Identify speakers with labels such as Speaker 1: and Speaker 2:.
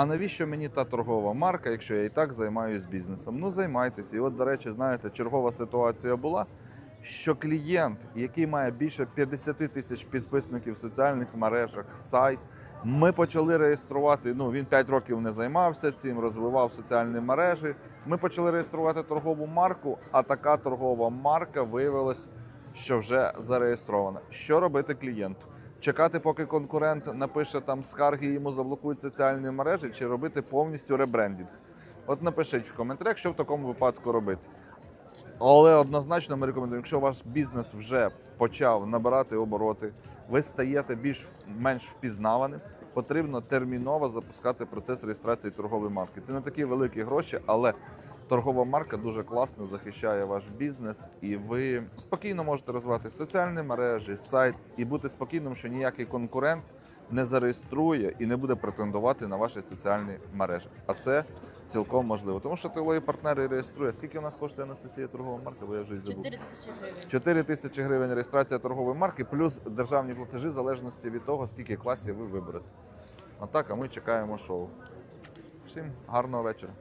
Speaker 1: А навіщо мені та торгова марка, якщо я і так займаюся бізнесом? Ну займайтеся. І от, до речі, знаєте, чергова ситуація була, що клієнт, який має більше 50 тисяч підписників в соціальних мережах, сайт. Ми почали реєструвати. Ну він 5 років не займався цим, розвивав соціальні мережі. Ми почали реєструвати торгову марку, а така торгова марка виявилась, що вже зареєстрована. Що робити клієнту? Чекати, поки конкурент напише там скарги, і йому заблокують соціальні мережі, чи робити повністю ребрендінг? От напишіть в коментарях, що в такому випадку робити. Але однозначно ми рекомендуємо, якщо ваш бізнес вже почав набирати обороти, ви стаєте більш менш впізнаваним, потрібно терміново запускати процес реєстрації торгової марки. Це не такі великі гроші, але торгова марка дуже класно захищає ваш бізнес, і ви спокійно можете розвивати соціальні мережі, сайт і бути спокійним, що ніякий конкурент не зареєструє і не буде претендувати на ваші соціальні мережі. А це цілком можливо. Тому що тилові партнери реєструє. Скільки у нас коштує Анастасія торгова марка? Бо я вже й забув.
Speaker 2: 4 тисячі гривень.
Speaker 1: 4 тисячі гривень реєстрація торгової марки, плюс державні платежі в залежності від того, скільки класів ви виберете. А так, а ми чекаємо шоу. Всім гарного вечора.